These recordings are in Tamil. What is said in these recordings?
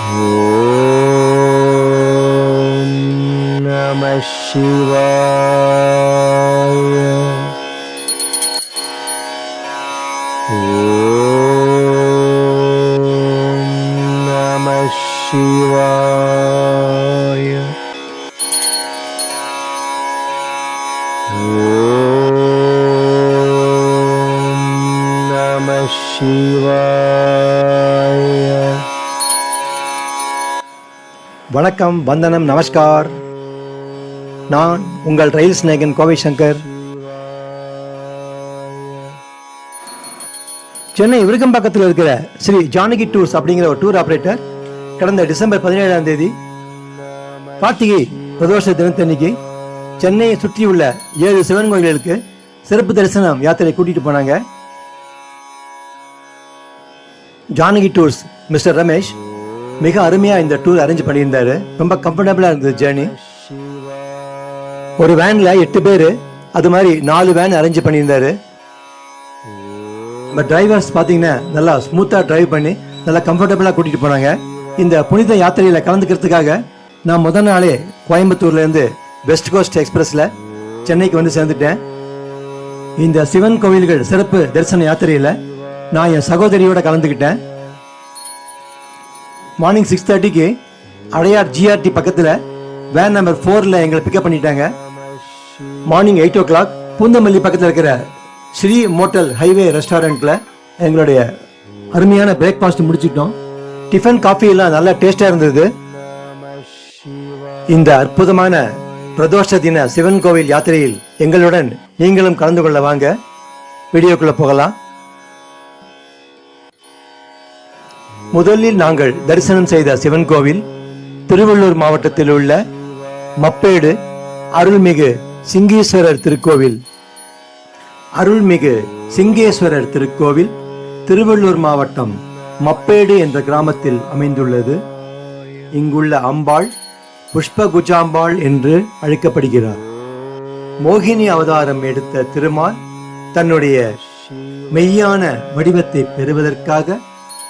ॐ नमः शिवाय வணக்கம் வந்தனம் நமஸ்கார். நான் உங்கள் ரயில் ஸ்நேகன் கோவை சங்கர் சென்னை விருகம்பாக்கத்தில் இருக்கிற ஸ்ரீ ஜானகி டூர்ஸ் அப்படிங்கிற ஒரு டூர் ஆபரேட்டர் கடந்த டிசம்பர் பதினேழாம் தேதி கார்த்திகை பிரதோஷ தினத்தன்னைக்கு சென்னையை சுற்றியுள்ள ஏழு சிவன் கோயில்களுக்கு சிறப்பு தரிசனம் யாத்திரை கூட்டிட்டு போனாங்க. ஜானகி டூர்ஸ் மிஸ்டர் ரமேஷ் மிக அருமையா இந்த டூர் அரேஞ்ச் பண்ணியிருந்தாரு. ரொம்ப கம்ஃபர்டபுளா இருந்தது ஜேர்னி ஒரு வேன்ல எட்டு பேர் அது மாதிரி நாலு வேன் அரேஞ்ச் பண்ணியிருந்தாரு. நம்ம டிரைவர்ஸ் பார்த்தீங்கன்னா நல்லா ஸ்மூத்தாக டிரைவ் பண்ணி நல்லா கம்ஃபர்டபுளாக கூட்டிகிட்டு போனாங்க. இந்த புனித யாத்திரையில் கலந்துக்கிறதுக்காக நான் முதல் நாளே கோயம்புத்தூர்லேருந்து வெஸ்ட் கோஸ்ட் எக்ஸ்பிரஸில் சென்னைக்கு வந்து சேர்ந்துட்டேன். இந்த சிவன் கோவில்கள் சிறப்பு தரிசன யாத்திரையில் நான் என் சகோதரியோட கலந்துக்கிட்டேன். மார்னிங் சிக்ஸ் தேர்ட்டிக்கு அடையார் ஜிஆர்டி பக்கத்தில் வேன் நம்பர் ஃபோரில் எங்களை பிக்கப் பண்ணிட்டாங்க. Morning eight o'clock Poonamallee பக்கத்தில் இருக்கிற ஸ்ரீ மோட்டல் ஹைவே ரெஸ்டாரண்ட்டில் எங்களுடைய அருமையான பிரேக்ஃபாஸ்ட் முடிச்சிட்டோம் டிஃபன் காஃபி எல்லாம் நல்லா டேஸ்டாக இருந்தது. இந்த அற்புதமான பிரதோஷ தின சிவன் கோவில் யாத்திரையில் எங்களுடன் நீங்களும் கலந்து கொள்ள வாங்க. வீடியோக்குள்ளே போகலாம். முதலில் நாங்கள் தரிசனம் செய்த சிவன் கோவில் திருவள்ளூர் மாவட்டத்தில் உள்ள மப்பேடு அருள்மிகு சிங்கீஸ்வரர் திருக்கோவில். அருள்மிகு சிங்கேஸ்வரர் திருக்கோவில் திருவள்ளூர் மாவட்டம் மப்பேடு என்ற கிராமத்தில் அமைந்துள்ளது. இங்குள்ள அம்பாள் புஷ்பகுஜாம்பாள் என்று அழைக்கப்படுகிறார். மோகினி அவதாரம் எடுத்த திருமால் தன்னுடைய மெய்யான வடிவத்தை பெறுவதற்காக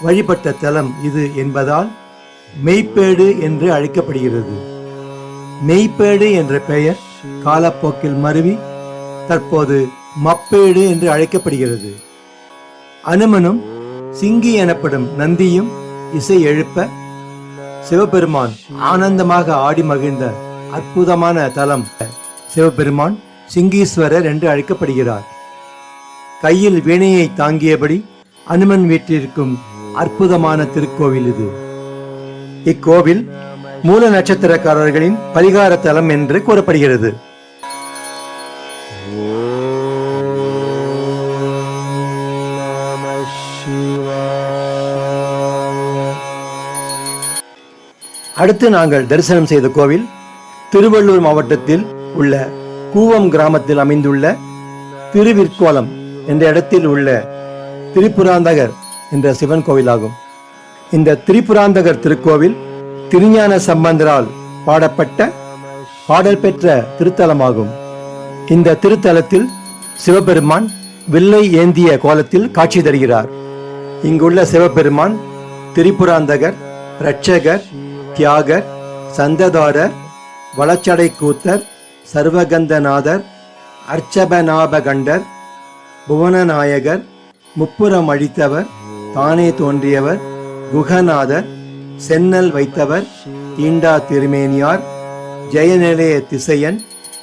வழிபட்ட தலம் இது என்பதால் மெய்ப்பேடு என்று அழைக்கப்படுகிறது. மெய்ப்பேடு என்ற பெயர் காலப்போக்கில் மருவி தற்போது மப்பேடு என்று அழைக்கப்படுகிறது. அனுமனும் சிங்கி எனப்படும் நந்தியும் இசை எழுப்ப சிவபெருமான் ஆனந்தமாக ஆடி மகிழ்ந்த அற்புதமான தலம் சிவபெருமான் சிங்கீஸ்வரர் என்று அழைக்கப்படுகிறார். கையில் வீணையை தாங்கியபடி அனுமன் வீட்டிற்கும் அற்புதமான திருக்கோவில் இது. இக்கோவில் மூல நட்சத்திரக்காரர்களின் பரிகார தலம் என்று கூறப்படுகிறது. அடுத்து நாங்கள் தரிசனம் செய்த கோவில் திருவள்ளூர் மாவட்டத்தில் உள்ள கூவம் கிராமத்தில் அமைந்துள்ள திருவிற்கோலம் என்ற இடத்தில் உள்ள திரிபுராந்தகர் என்ற சிவன் கோவிலாகும். இந்த திரிபுராந்தகர் திருக்கோவில் திருஞான சம்பந்தரால் பாடப்பட்ட பாடல் பெற்ற திருத்தலமாகும். இந்த திருத்தலத்தில் சிவபெருமான் வில்லை ஏந்திய கோலத்தில் காட்சி தருகிறார். இங்குள்ள சிவபெருமான் திரிபுராந்தகர் இரட்சகர் தியாகர் சந்ததாரர் வளச்சடை கூத்தர் சர்வகந்தநாதர் அர்ச்சபநாபகண்டர் புவனநாயகர் முப்புறம் அழித்தவர் தானே தோன்றியவர் குகநாதர் சென்னல் வைத்தவர் தீண்டா திருமேனியார் ஜெயநிலைய திசையன்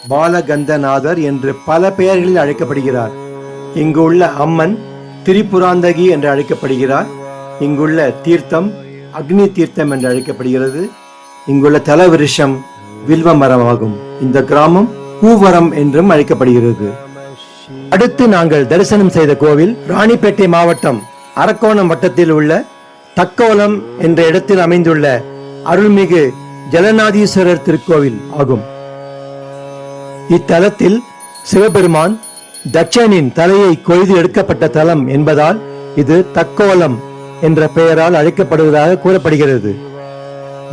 பாலகந்தநாதர் என்று பல பெயர்களில் அழைக்கப்படுகிறார். இங்குள்ள அம்மன் திரிபுராந்தகி என்று அழைக்கப்படுகிறார். இங்குள்ள தீர்த்தம் அக்னி தீர்த்தம் என்று அழைக்கப்படுகிறது. இங்குள்ள தலவிருஷம் வில்வ மரமாகும். இந்த கிராமம் பூவரம் என்றும் அழைக்கப்படுகிறது. அடுத்து நாங்கள் தரிசனம் செய்த கோவில் ராணிப்பேட்டை மாவட்டம் அரக்கோணம் வட்டத்தில் உள்ள தக்கோலம் என்ற இடத்தில் அமைந்துள்ள அருள்மிகு ஜலநாதீஸ்வரர் திருக்கோவில் ஆகும். இத்தலத்தில் சிவபெருமான் தட்சனின் தலையை கொய்து எடுக்கப்பட்ட தலம் என்பதால் இது தக்கோலம் என்ற பெயரால் அழைக்கப்படுவதாக கூறப்படுகிறது.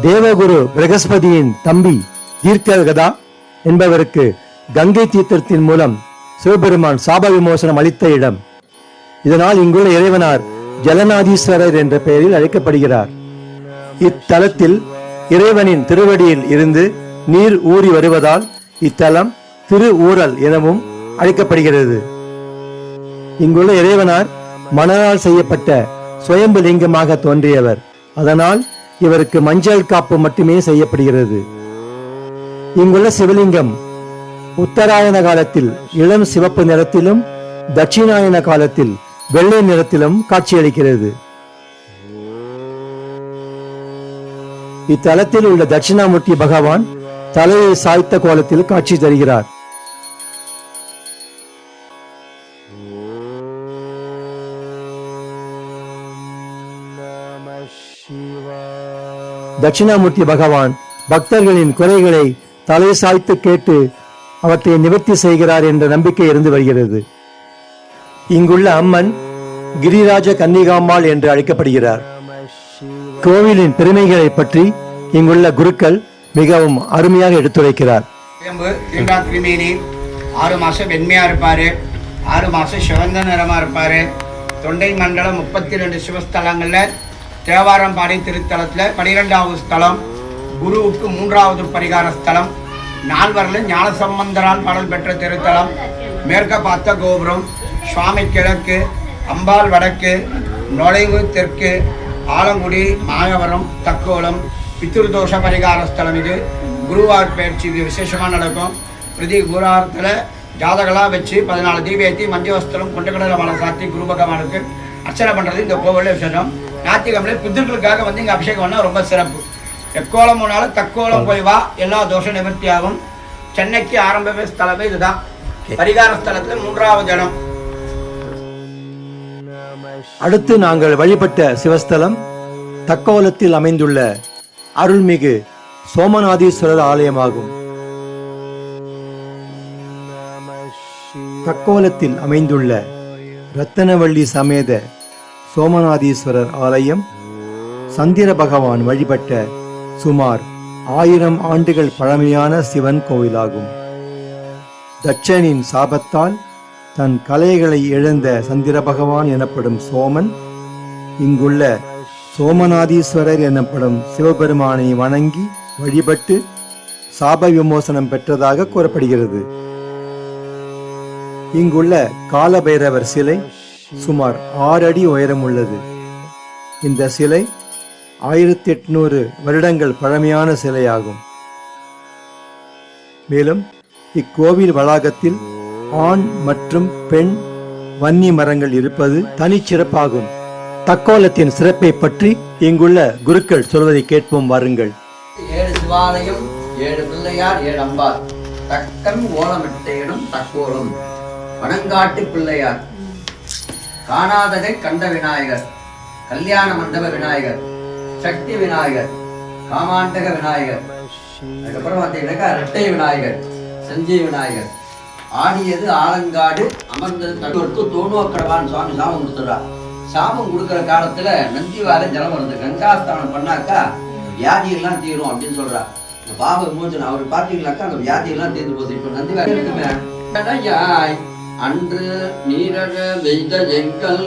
தேவகுரு பிரகஸ்பதியின் தம்பி தீர்க்ககதா என்பவருக்கு கங்கை தீர்த்தத்தின் மூலம் சிவபெருமான் சாப விமோசனம் அளித்த இடம். இதனால் இங்குள்ள இறைவனார் ஜலநாதீஸ்வரர் என்ற பெயரில் அழைக்கப்படுகிறார். இத்தலத்தில் இறைவனின் திருவடியில் இருந்து நீர் ஊறி வருவதால் இத்தலம் திரு ஊரல் எனவும் அழைக்கப்படுகிறது. இங்குள்ள இறைவனார் மணலால் செய்யப்பட்ட சுயம்பு லிங்கமாக தோன்றியவர். அதனால் இவருக்கு மஞ்சள் காப்பு மட்டுமே செய்யப்படுகிறது. இங்குள்ள சிவலிங்கம் உத்தராயண காலத்தில் இளம் சிவப்பு நிறத்திலும் தட்சிணாயன காலத்தில் வெள்ளை நிறத்திலும் காட்சியளிக்கிறது. இத்தலத்தில் உள்ள தட்சிணாமூர்த்தி பகவான் தலையை சாய்த்த கோலத்தில் காட்சி தருகிறார். தட்சிணாமூர்த்தி பகவான் பக்தர்களின் குறைகளை தலை சாய்த்து கேட்டு அவற்றை நிவர்த்தி செய்கிறார் என்ற நம்பிக்கை இருந்து வருகிறது. இங்குள்ள அம்மன் கிரிராஜ கன்னிகாம்மாள் என்று அழைக்கப்படுகிறார். கோவிலின் பெருமைகளை பற்றி இங்குள்ள குருக்கள் மிகவும் அருமையாக எடுத்துரைக்கிறார். ஆறு மாதம் வெண்மையாக இருப்பார் ஆறு மாசம் சிவந்த நிறமா இருப்பார். தொண்டை மண்டலம் முப்பத்தி ரெண்டு சிவஸ்தலங்களில் தேவாரம் பாடி திருத்தலத்தில் பனிரெண்டாவது ஸ்தலம் குருவுக்கு மூன்றாவது பரிகார ஸ்தலம் நால்வரில் ஞானசம்பந்தரால் பாடல் பெற்ற திருத்தலம் மேற்க பார்த்த கோபுரம் சுவாமி கிழக்கு அம்பாள் வடக்கு நுழைவு தெற்கு ஆலங்குடி மாயவரம் தக்கோலம் பித்திருதோஷ பரிகார ஸ்தலம் இது. குருவார் பயிற்சி இது விசேஷமாக நடக்கும். பிரதி குருவாரத்தில் ஜாதகலாம் வச்சு பதினாலு தீபேத்தி மஞ்சவஸ்திரம் கொண்டக்கடலை மலை சாத்தி குரு பகவானுக்கு அர்ச்சனை பண்ணுறது இந்த கோவிலில் விசேஷம். ஞாயிற்றுக்கிழமை பித்ருக்களுக்காக வந்து இங்கே அபிஷேகம் பண்ணால் ரொம்ப சிறப்பு. எக்கோலம் போனாலும் தக்கோலம் போய் வா எல்லா தோஷ நிவர்த்தியாகும். சென்னைக்கு ஆரம்பமே ஸ்தலமே இதுதான். பரிகார ஸ்தலத்தில் மூன்றாவது இடம். அடுத்து நாங்கள் வழிபட்ட சிவஸ்தலம் தக்கோலத்தில் அமைந்துள்ள அருள்மிகு சோமநாதீஸ்வரர் ஆலயமாகும். தக்கோலத்தில் அமைந்துள்ள ரத்தனவள்ளி சமேத சோமநாதீஸ்வரர் ஆலயம் சந்திர பகவான் வழிபட்ட சுமார் ஆயிரம் ஆண்டுகள் பழமையான சிவன் கோவிலாகும் தட்சனின் சாபத்தால் தன் கலைகளை இழந்த சந்திர பகவான் எனப்படும் சோமன் இங்குள்ள சோமநாதீஸ்வரர் எனப்படும் சிவபெருமானை வணங்கி வழிபட்டு சாப விமோசனம் பெற்றதாக கூறப்படுகிறது. இங்குள்ள காலபைரவர் சிலை சுமார் ஆறு அடி உயரம் உள்ளது இந்த சிலை ஆயிரத்தி எட்நூறு வருடங்கள் பழமையான சிலையாகும். மேலும் இக்கோவில் வளாகத்தில் ஆண் மற்றும் பெண் வன்னி மரங்கள் இருப்பது தனிச்சிறப்பாகும். தக்கோலத்தின் சிறப்பை பற்றி இங்குள்ள குருக்கள் சொல்வதை கேட்போம் வாருங்கள். ஏழு சிவாலயம் ஏழு பிள்ளையார் ஏழு அம்பார் தக்கன் ஓலமிட்டேனும் தக்கோலம். வனங்காட்டு பிள்ளையார். காணாததை கண்ட விநாயகர். கல்யாண மண்டப விநாயகர். சக்தி விநாயகர். காமாண்டக விநாயகர். அதுக்கப்புறம் பார்த்தீங்கன்னாக்கா ரெட்டை விநாயகர். சஞ்சீவ விநாயகர். ஆடியது ஆலங்காடு அமர்ந்தது தட்டுவருக்கு தோணுவக்கடவான் சுவாமி சாபம் கொடுத்துடுறா. சாபம் கொடுக்குற காலத்துல நந்திவார ஜலம் வருது. கங்காஸ்தானம் பண்ணாக்கா வியாதி எல்லாம் தீரும் அப்படின்னு சொல்றா. இந்த பாப விமோச்சனம் அவர் பார்த்தீங்கன்னாக்கா அந்த வியாதி எல்லாம் தீர்ந்து போகுது. இப்ப நந்திவார இருக்குமே. அன்று நீரக வெய்த எங்கள்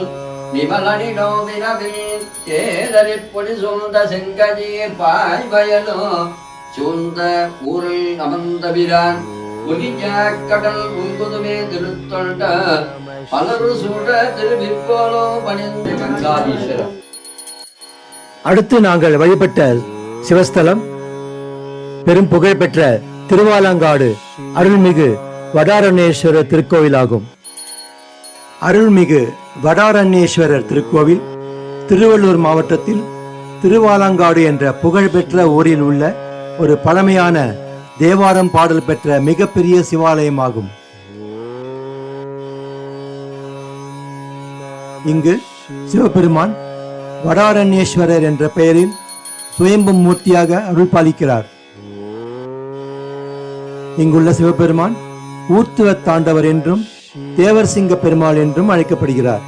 நிமலனிடோ வினவில் தேதறி பொடி சூழ்ந்த செங்கதீர் பாய் வயலோ சூழ்ந்த ஊரில் அமர்ந்த கடல் உங்குதுமே திருத்தொண்ட பலரு சூழ திருவிற்கோலோ பணிந்து கங்காதீஸ்வரம் அடுத்து நாங்கள் வழிபட்ட சிவஸ்தலம் பெரும் புகழ்பெற்ற திருவாலங்காடு அருள்மிகு வடாரண்யேஸ்வரர் திருக்கோவிலாகும். அருள்மிகு வடாரண்யேஸ்வரர் திருக்கோவில் திருவள்ளூர் மாவட்டத்தில் திருவாலங்காடு என்ற புகழ்பெற்ற ஊரில் உள்ள ஒரு பழமையான தேவாரம் பாடல் பெற்ற மிகப்பெரிய சிவாலயமாகும். இங்கு சிவபெருமான் வடாரண்யேஸ்வரர் என்ற பெயரில் சுயம்பு மூர்த்தியாக அருள் பாலிக்கிறார் இங்குள்ள சிவபெருமான் ஊர்த்துவ தாண்டவர் என்றும் தேவர் சிங்க பெருமாள் என்றும் அழைக்கப்படுகிறார்.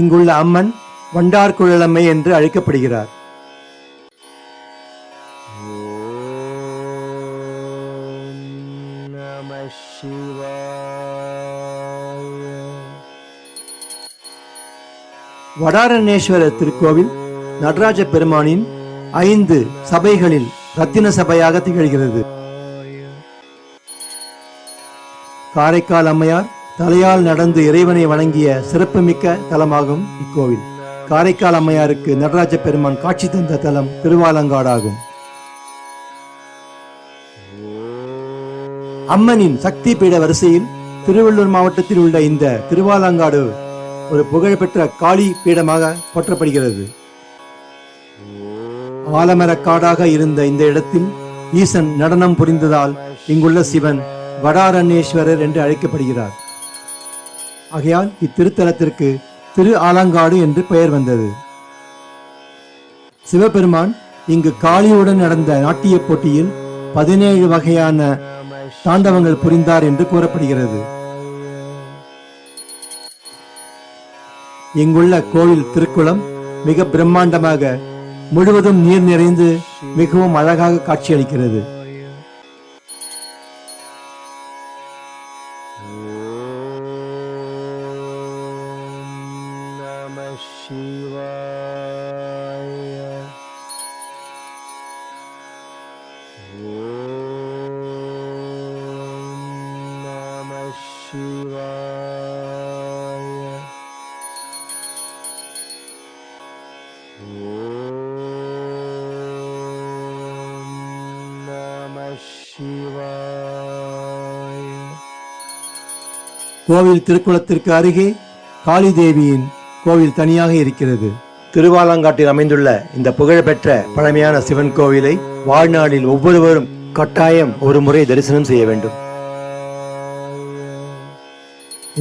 இங்குள்ள அம்மன் வண்டார்குழலம்மை என்று அழைக்கப்படுகிறார். வடாரணேஸ்வர திருக்கோவில் நடராஜ பெருமானின் ஐந்து சபைகளில் ரத்தின சபையாக திகழ்கிறது. காரைக்கால் அம்மையார் தலையால் நடந்து இறைவனை வணங்கிய சிறப்புமிக்க தலமாகும் இக்கோவில். காரைக்கால் அம்மையாருக்கு நடராஜ பெருமான் காட்சி தந்த தலம் திருவாலங்காடாகும். அம்மனின் சக்தி பீட வரிசையில் திருவள்ளூர் மாவட்டத்தில் உள்ள இந்த திருவாலங்காடு ஒரு புகழ்பெற்ற காளி பீடமாக போற்றப்படுகிறது. ஆலமர காடாக இருந்த இந்த இடத்தில் ஈசன் நடனம் புரிந்ததால் இங்குள்ள சிவன் வடாரண்யேஸ்வரர் என்று அழைக்கப்படுகிறார். ஆகையால் இத்திருத்தலத்திற்கு திரு ஆலங்காடு என்று பெயர் வந்தது. சிவபெருமான் இங்கு காளியுடன் நடந்த நாட்டிய போட்டியில் பதினேழு வகையான தாண்டவங்கள் புரிந்தார் என்று கூறப்படுகிறது. இங்குள்ள கோவில் திருக்குளம் மிக பிரம்மாண்டமாக முழுவதும் நீர் நிறைந்து மிகவும் அழகாக காட்சியளிக்கிறது. நம கோவில் திருக்குளத்திற்கு அருகே காளி தேவியின் கோவில் தனியாக இருக்கிறது. திருவாலங்காட்டில் அமைந்துள்ள இந்த புகழ்பெற்ற பழமையான சிவன் கோவிலை வாழ்நாளில் ஒவ்வொருவரும் கட்டாயம் ஒரு முறை தரிசனம் செய்ய வேண்டும்.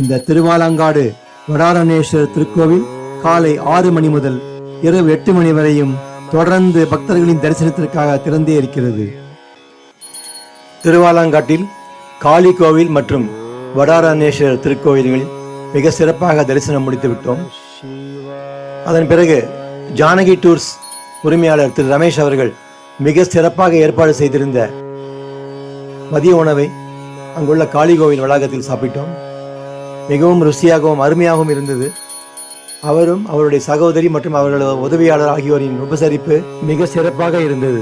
இந்த திருவாலங்காடு வடாரணேஸ்வரர் திருக்கோவில் காலை ஆறு மணி முதல் இரவு எட்டு மணி வரையும் தொடர்ந்து பக்தர்களின் தரிசனத்திற்காக திறந்தே இருக்கிறது. திருவாலங்காட்டில் காளி கோவில் மற்றும் வடாரணேஸ்வரர் திருக்கோயில்களில் மிக சிறப்பாக தரிசனம் முடித்து விட்டோம். அதன் பிறகு ஜானகி டூர்ஸ் உரிமையாளர் திரு ரமேஷ் அவர்கள் மிக சிறப்பாக ஏற்பாடு செய்திருந்த மதிய உணவை அங்குள்ள காளி கோவில் வளாகத்தில் சாப்பிட்டோம். மிகவும் ருசியாகவும் அருமையாகவும் இருந்தது. அவரும் அவருடைய சகோதரி மற்றும் அவர்களது உதவியாளர் ஆகியோரின் உபசரிப்பு மிக சிறப்பாக இருந்தது.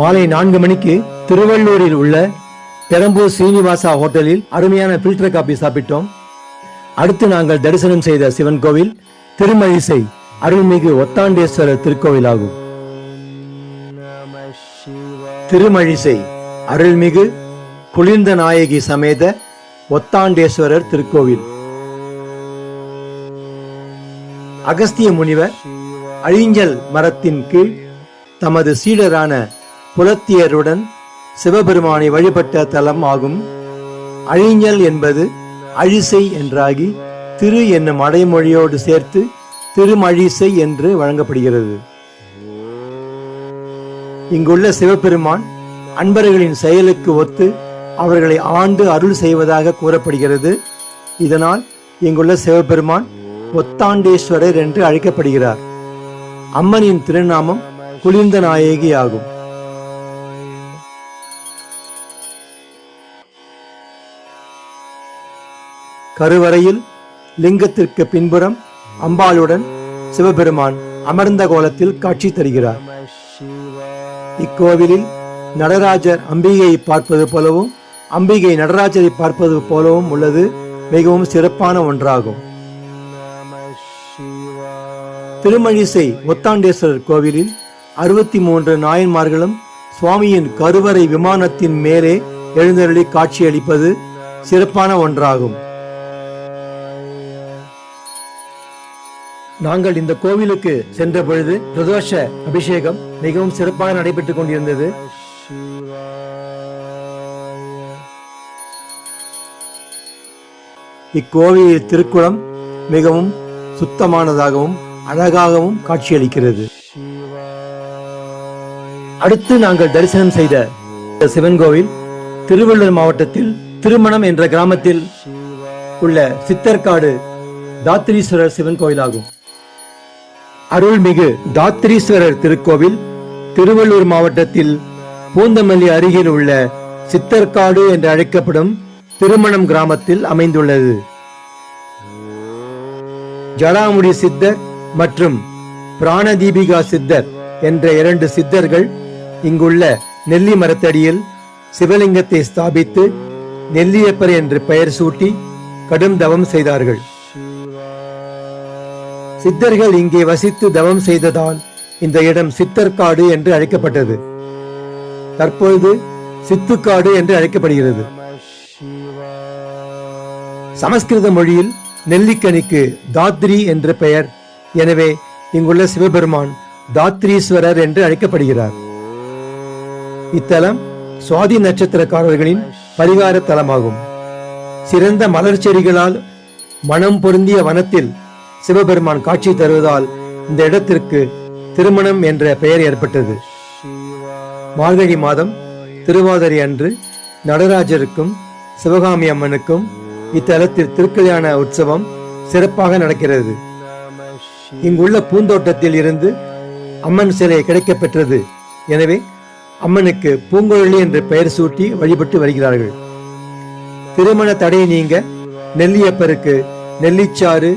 மாலை நான்கு மணிக்கு திருவள்ளூரில் உள்ள பெரம்பூர் சீனிவாசா ஹோட்டலில் அருமையான ஃபில்டர் காபி சாப்பிட்டோம். அடுத்து நாங்கள் தரிசனம் செய்த சிவன் கோவில் திருமழிசை அருள்மிகு ஒத்தாண்டேஸ்வரர் திருக்கோவில் ஆகும் திருமழிசை அருள்மிகு குளிர்ந்த நாயகி சமேத ஒத்தாண்டேஸ்வரர் திருக்கோவில். அகஸ்திய முனிவர் அழிஞ்சல் மரத்தின் கீழ் தமது சீடரான புலத்தியருடன் சிவபெருமானை வழிபட்ட தலம் ஆகும். அழிஞ்சல் என்பது அழிசை என்றாகி திரு என்னும் அடைமொழியோடு சேர்த்து திருமழிசை என்று வழங்கப்படுகிறது. இங்குள்ள சிவபெருமான் அன்பர்களின் செயலுக்கு ஒத்து அவர்களை ஆண்டு அருள் செய்வதாக கூறப்படுகிறது. இதனால் இங்குள்ள சிவபெருமான் ஒத்தாண்டேஸ்வரர் என்று அழைக்கப்படுகிறார். அம்மனின் திருநாமம் குளிர்ந்த நாயகி ஆகும் கருவறையில் லிங்கத்திற்கு பின்புறம் அம்பாளுடன் சிவபெருமான் அமர்ந்த கோலத்தில் காட்சி தருகிறார். இக்கோவிலில் நடராஜர் அம்பிகையை பார்ப்பது போலவும் அம்பிகை நடராஜரை பார்ப்பது போலவும் உள்ளது. மிகவும் சிறப்பான ஒன்றாகும். திருமழிசை ஒத்தாண்டேஸ்வரர் கோவிலில் அறுபத்தி மூன்று நாயன்மார்களும் சுவாமியின் கருவறை விமானத்தின் மேலே எழுந்தருளி காட்சியளிப்பது சிறப்பான ஒன்றாகும். நாங்கள் இந்த கோவிலுக்கு சென்ற பொழுது பிரதோஷ அபிஷேகம் மிகவும் சிறப்பாக நடைபெற்றுக் கொண்டிருந்தது. இக்கோவில் திருக்குளம் மிகவும் சுத்தமானதாகவும் அழகாகவும் காட்சியளிக்கிறது. அடுத்து நாங்கள் தரிசனம் செய்த சிவன் கோவில் திருவள்ளூர் மாவட்டத்தில் திருமணம் என்ற கிராமத்தில் உள்ள சித்தர்காடு தாத்திரீஸ்வரர் சிவன் கோயிலாகும். அருள்மிகு தாத்திரீஸ்வரர் திருக்கோவில் திருவள்ளூர் மாவட்டத்தில் பூந்தமல்லி அருகில் உள்ள சித்தர்காடு என்று அழைக்கப்படும் திருமணம் கிராமத்தில் அமைந்துள்ளது. ஜடாமுடி சித்தர் மற்றும் பிராணதீபிகா சித்தர் என்ற இரண்டு சித்தர்கள் இங்குள்ள நெல்லி மரத்தடியில் சிவலிங்கத்தை ஸ்தாபித்து நெல்லியப்பர் என்று பெயர் சூட்டி கடும் தவம் செய்தார்கள். சித்தர்கள் இங்கே வசித்து தவம் செய்ததால் இந்த இடம் சித்தர்காடு என்று அழைக்கப்பட்டது. தற்பொழுது சித்துக்காடு என்று அழைக்கப்படுகிறது. சமஸ்கிருத மொழியில் நெல்லிக்கனிக்கு தாத்ரி என்ற பெயர். எனவே இங்குள்ள சிவபெருமான் தாத்ரீஸ்வரர் என்று அழைக்கப்படுகிறார். இத்தலம் சுவாதி நட்சத்திரக்காரர்களின் பரிகார தலமாகும். சிறந்த மலர் செடிகளால் மனம் பொருந்திய வனத்தில் சிவபெருமான் காட்சி தருவதால் இந்த இடத்திற்கு திருமணம் என்ற பெயர் ஏற்பட்டது. மார்கழி மாதம் திருவாதிரை அன்று நடராஜருக்கும் சிவகாமி அம்மனுக்கும் இத்தலத்தில் திருக்கல்யாண உற்சவம் சிறப்பாக நடக்கிறது. இங்குள்ள பூந்தோட்டத்தில் இருந்து அம்மன் சிலை கிடைக்கப் பெற்றது. எனவே அம்மனுக்கு பூங்குழலி என்று பெயர் சூட்டி வழிபட்டு வருகிறார்கள். திருமண தடை நீங்க நெல்லியப்பருக்கு நெல்லிச்சாறு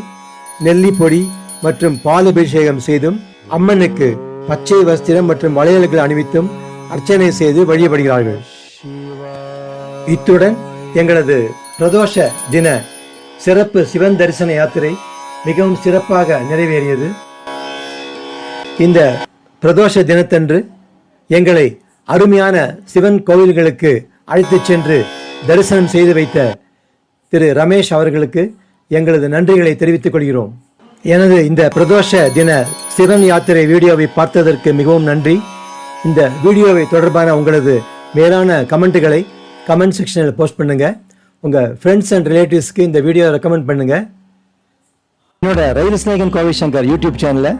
நெல்லி பொடி மற்றும் பால் அபிஷேகம் செய்தும் அம்மனுக்கு பச்சை வஸ்திரம் மற்றும் வளையல்கள் அணிவித்தும் அர்ச்சனை செய்து வழிபடுகிறார்கள். இத்துடன் எங்களது பிரதோஷ தின சிறப்பு சிவன் தரிசன யாத்திரை மிகவும் சிறப்பாக நிறைவேறியது. இந்த பிரதோஷ தினத்தன்று எங்களை அருமையான சிவன் கோவில்களுக்கு அழைத்துச் சென்று தரிசனம் செய்து வைத்த திரு ரமேஷ் அவர்களுக்கு எங்களது நன்றிகளை தெரிவித்துக் கொள்கிறோம். எனது இந்த பிரதோஷ தின சிவன் யாத்திரை வீடியோவை பார்த்ததற்கு மிகவும் நன்றி. இந்த வீடியோவை தொடர்பான உங்களது மேலான கமெண்ட்டுகளை கமெண்ட் செக்ஷனில் போஸ்ட் பண்ணுங்க. உங்க ஃப்ரெண்ட்ஸ் அண்ட் ரிலேட்டிவ்ஸ்க்கு இந்த வீடியோ ரெக்கமெண்ட் பண்ணுங்க. என்னோட ரயில் ஸ்நேகன் கோவி சங்கர் யூடியூப் சேனலில்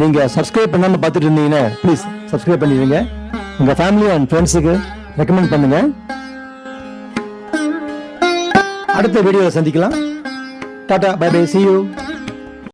நீங்க சப்ஸ்கிரைப் பண்ணாம பார்த்துட்டு இருந்தீங்கன்னா ப்ளீஸ் சப்ஸ்கிரைப் பண்ணிடுங்க. உங்க ஃபேமிலி அண்ட் ஃப்ரெண்ட்ஸுக்கு ரெக்கமெண்ட் பண்ணுங்க. அடுத்த வீடியோவில் சந்திக்கலாம். Tata bye bye see you